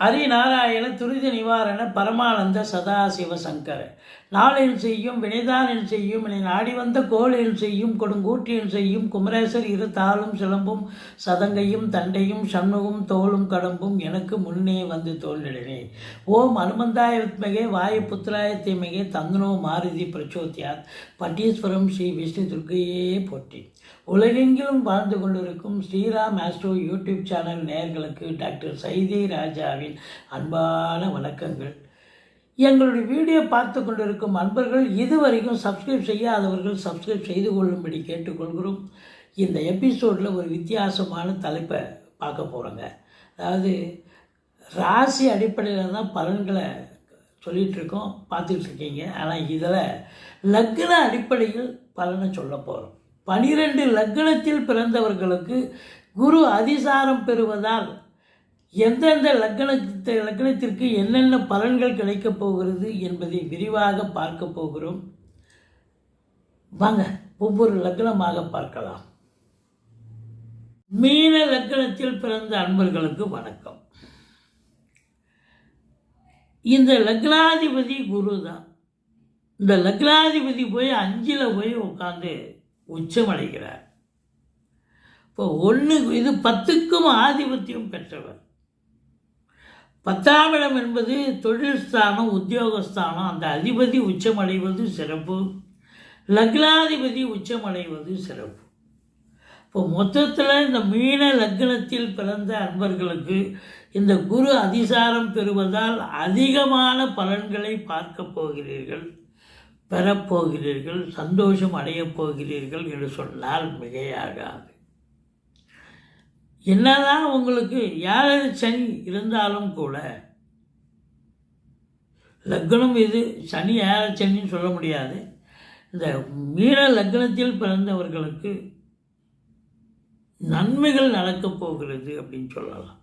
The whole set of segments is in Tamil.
ஹரிநாராயண துரித நிவாரண பரமானந்த சதாசிவ சங்கர. நாளில் செய்யும் வினைதானில் செய்யும் இனி நாடி வந்த கோளில் செய்யும் கொடுங்கூற்றில் செய்யும் குமரேசர் இரு தாளும் சிலம்பும் சதங்கையும் தண்டையும் சண்முகம் தோளும் கடம்பும் எனக்கு முன்னே வந்து தோன்றினே ஓம் அனுமந்தாய வித்மகே வாயு புத்திராய தீமகே தந்தனோ மாருதி பிரச்சோத்தியார் பட்டீஸ்வரம் ஸ்ரீ விஷ்ணு துர்க்கையே போற்றி. உலகெங்கிலும் வாழ்ந்து கொண்டிருக்கும் ஸ்ரீராம் ஆஸ்ட்ரோ யூடியூப் சேனல் நேர்களுக்கு டாக்டர் சைதி ராஜாவின் அன்பான வணக்கங்கள். எங்களுடைய வீடியோ பார்த்து கொண்டிருக்கும் அன்பர்கள் இதுவரைக்கும் சப்ஸ்கிரைப் செய்யாதவர்கள் சப்ஸ்கிரைப் செய்து கொள்ளும்படி கேட்டுக்கொள்கிறோம். இந்த எபிசோடில் ஒரு வித்தியாசமான தலைப்பை பார்க்க போகிறோங்க அதாவது ராசி அடிப்படையில் தான் பலன்களை சொல்லிகிட்ருக்கோம் பார்த்துட்ருக்கீங்க இருக்கீங்க. ஆனால் இதில் லக்ன அடிப்படையில் பலனை சொல்ல போகிறோம் பனிரெண்டு லக்னத்தில் பிறந்தவர்களுக்கு குரு அதிசாரம் பெறுவதால் எந்தெந்த லக்னத்தை லக்னத்திற்கு என்னென்ன பலன்கள் கிடைக்கப் போகிறது என்பதை விரிவாக பார்க்க போகிறோம். வாங்க ஒவ்வொரு லக்னமாக பார்க்கலாம். மீன லக்னத்தில் பிறந்த அன்பர்களுக்கு வணக்கம். இந்த லக்னாதிபதி குரு தான் இந்த லக்னாதிபதி போய் அஞ்சில் போய் உட்காந்து உச்சமடைகிறார். இப்போ ஒன்று இது பத்துக்கும் ஆதிபத்தியம் பெற்றவர். பத்தாம் இடம் என்பது தொழில் ஸ்தானம் உத்தியோகஸ்தானம் அந்த அதிபதி உச்சமடைவது சிறப்பு. லக்னாதிபதி உச்சமடைவது சிறப்பு. இப்போ மொத்தத்தில் இந்த மீன லக்னத்தில் பிறந்த அன்பர்களுக்கு இந்த குரு அதிசாரம் பெறுவதால் அதிகமான பலன்களை பார்க்க போகிறீர்கள். பெறப்போகிறீர்கள் சந்தோஷம் அடையப் போகிறீர்கள் என்று சொன்னால் மிகையாகாது. என்னதான் உங்களுக்கு யாரது சனி இருந்தாலும் கூட லக்னம் இது சனி யார சனின்னு சொல்ல முடியாது. இந்த மீன லக்னத்தில் பிறந்தவர்களுக்கு நன்மைகள் நடக்கப் போகிறது அப்படின்னு சொல்லலாம்.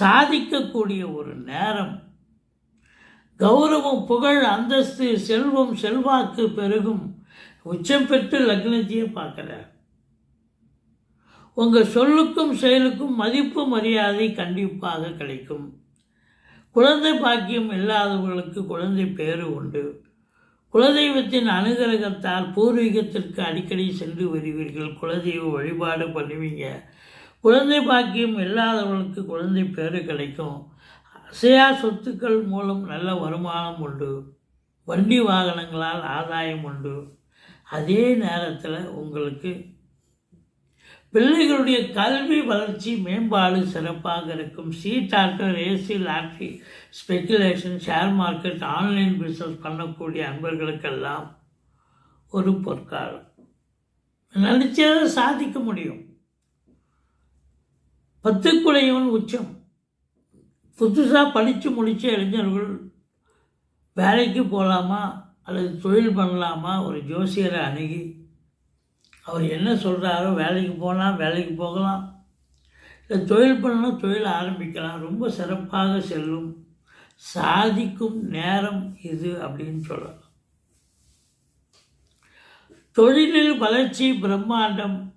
சாதிக்கக்கூடிய ஒரு நேரம் கௌரவம் புகழ் அந்தஸ்து செல்வம் செல்வாக்கு பெருகும். உச்சம் பெற்று லக்னத்தையே பார்க்குறார். உங்கள் சொல்லுக்கும் செயலுக்கும் மதிப்பு மரியாதை கண்டிப்பாக கிடைக்கும். குழந்தை பாக்கியம் இல்லாதவர்களுக்கு குழந்தை பேறு உண்டு. குலதெய்வத்தின் அனுகிரகத்தால் பூர்வீகத்திற்கு அடிக்கடி சென்று வருவீர்கள். குலதெய்வ வழிபாடு பண்ணுவீங்க. குழந்தை பாக்கியம் இல்லாதவர்களுக்கு குழந்தை பேறு கிடைக்கும். அசையா சொத்துக்கள் மூலம் நல்ல வருமானம் உண்டு. வண்டி வாகனங்களால் ஆதாயம் உண்டு. அதே நேரத்தில் உங்களுக்கு பிள்ளைகளுடைய கல்வி வளர்ச்சி மேம்பாடு சிறப்பாக இருக்கும். சீட்டார்கள் AC lottery speculation share market online business பண்ணக்கூடிய அன்பர்களுக்கெல்லாம் ஒரு பொற்காலம். நினச்சதை சாதிக்க முடியும். பத்துக்குடையவன் உச்சம். புதுசாக படித்து முடித்த இளைஞர்கள் வேலைக்கு போகலாமா அல்லது தொழில் பண்ணலாமா? ஒரு ஜோசியரை அணுகி அவர் என்ன சொல்கிறாரோ வேலைக்கு போனால் வேலைக்கு போகலாம். இல்லை தொழில் பண்ணணும் தொழில் ஆரம்பிக்கலாம். ரொம்ப சிறப்பாக செல்லும். சாதிக்கும் நேரம் இது அப்படின்னு சொல்லலாம். தொழிலில் வளர்ச்சி பிரம்மாண்டம்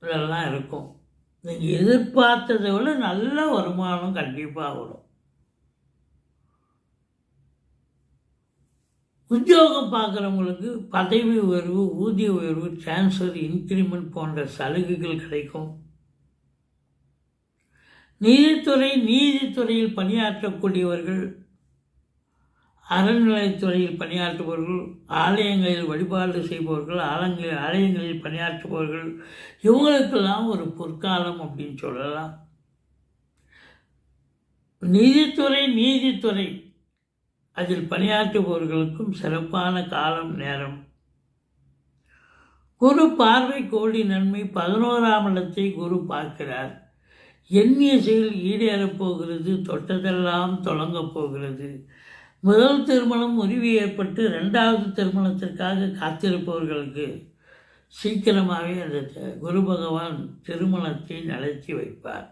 இதெல்லாம் இருக்கும். எதிர்பார்த்ததை விட நல்ல வருமானம் கண்டிப்பாக வரும். உத்தியோகம் பார்க்குறவங்களுக்கு பதவி உயர்வு ஊதிய உயர்வு டிரான்ஸ்ஃபர் இன்க்ரிமெண்ட் போன்ற சலுகைகள் கிடைக்கும். நீதித்துறை நீதித்துறையில் பணியாற்றக்கூடியவர்கள் அறநிலையத்துறையில் பணியாற்றுபவர்கள் ஆலயங்களில் வழிபாடு செய்பவர்கள் ஆலயங்களில் ஆலயங்களில் பணியாற்றுபவர்கள் இவங்களுக்கெல்லாம் ஒரு பொற்காலம் அப்படின்னு சொல்லலாம். நீதித்துறை நீதித்துறை. அதில் பணியாற்றுபவர்களுக்கும் சிறப்பான காலம் நேரம். குரு பார்வை கோடி நன்மை பதினோராம் இடத்தை குரு பார்க்கிறார். எண்ணிய செயல் ஈடேறப் போகிறது தொட்டதெல்லாம் தொடங்கப் போகிறது. முதல் திருமணம் உரிவு ஏற்பட்டு ரெண்டாவது திருமணத்திற்காக காத்திருப்பவர்களுக்கு சீக்கிரமாகவே அந்த த- குரு பகவான் திருமணத்தை நடத்தி வைப்பார்.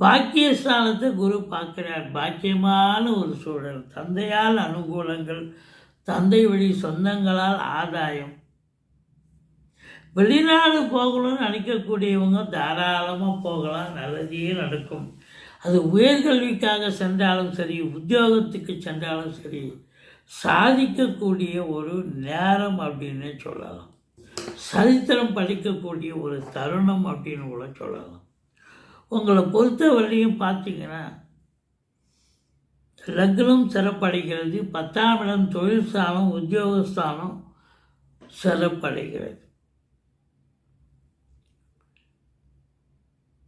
பாக்கியஸ்தானத்தை குரு பார்க்கிறார். பாக்கியமான ஒரு சூழல். தந்தையால் அனுகூலங்கள் தந்தை வழி சொந்தங்களால் ஆதாயம். வெளிநாடு போகணும்னு நினைக்கக்கூடியவங்க தாராளமாக போகலாம். நல்லதே நடக்கும். அது உயர்கல்விக்காக சென்றாலும் சரி உத்தியோகத்துக்கு சென்றாலும் சரி சாதிக்கக்கூடிய ஒரு நேரம் அப்படின்னு சொல்லலாம். சரித்திரம் படிக்கக்கூடிய ஒரு தருணம் அப்படின்னு கூட சொல்லலாம். உங்களை பொறுத்த வரையும் பார்த்தீங்கன்னா லக்னம் சிறப்படைகிறது பத்தாம் இடம் தொழில் ஸ்தானம் உத்தியோகஸ்தானம் சிறப்படைகிறது.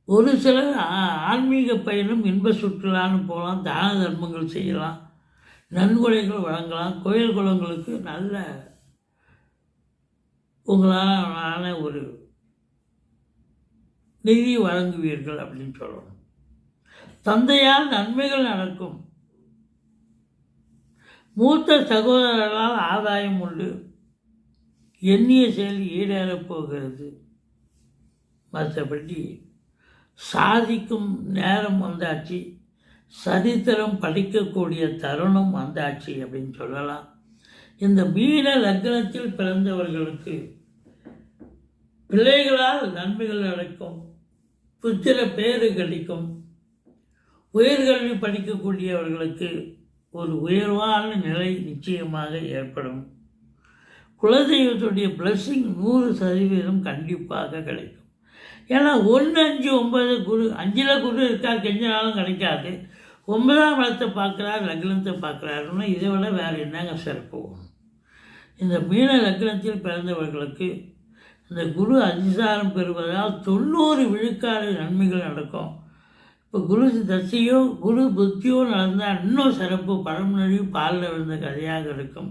ஒரு சிலர் ஆ- ஆன்மீக பயணம் இன்ப சுற்றுலான்னு போகலாம் தான தர்மங்கள் செய்யலாம் நன்கொடைகள் வழங்கலாம் கோயில் குளங்களுக்கு நல்ல உங்களான ஒரு நிதி வழங்குவீர்கள் அப்படின்னு சொல்லணும். தந்தையால் நன்மைகள் நடக்கும். மூத்த சகோதரர்களால் ஆதாயம் உண்டு. எண்ணிய செயல் ஈடேறப் போகிறது. மற்றபடி சாதிக்கும் நேரம் வந்தாச்சு சரித்திரம் படிக்கக்கூடிய தருணம் வந்தாச்சு அப்படின்னு சொல்லலாம். இந்த மீன லக்னத்தில் பிறந்தவர்களுக்கு பிள்ளைகளால் நன்மைகள் நடக்கும் புத்திர பேறு கிடைக்கும். உயர்கல்வி படிக்கக்கூடியவர்களுக்கு ஒரு உயர்வான நிலை நிச்சயமாக ஏற்படும். குலதெய்வத்துடைய பிளஸ்ஸிங் நூறு சதவீதம் கண்டிப்பாக கிடைக்கும். ஏன்னா ஒன்று அஞ்சு ஒன்பது குரு அஞ்சில் குரு இருக்கார் கெஞ்ச நாளும் கிடைக்காது. ஒன்பதாம் இடத்தை பார்க்குறார் லக்னத்தை பார்க்குறாருன்னா இதை விட வேறு என்னங்க சிறப்பு இந்த மீன லக்னத்தில் பிறந்தவர்களுக்கு இந்த குரு அதிசாரம் பெறுவதால் தொண்ணூறு விழுக்காடு நன்மைகள் நடக்கும். இப்போ குரு தசையோ குரு புத்தியோ நடந்தால் இன்னும் சிறப்பு பழமொழி பாலில் விழுந்த கதையாக இருக்கும்.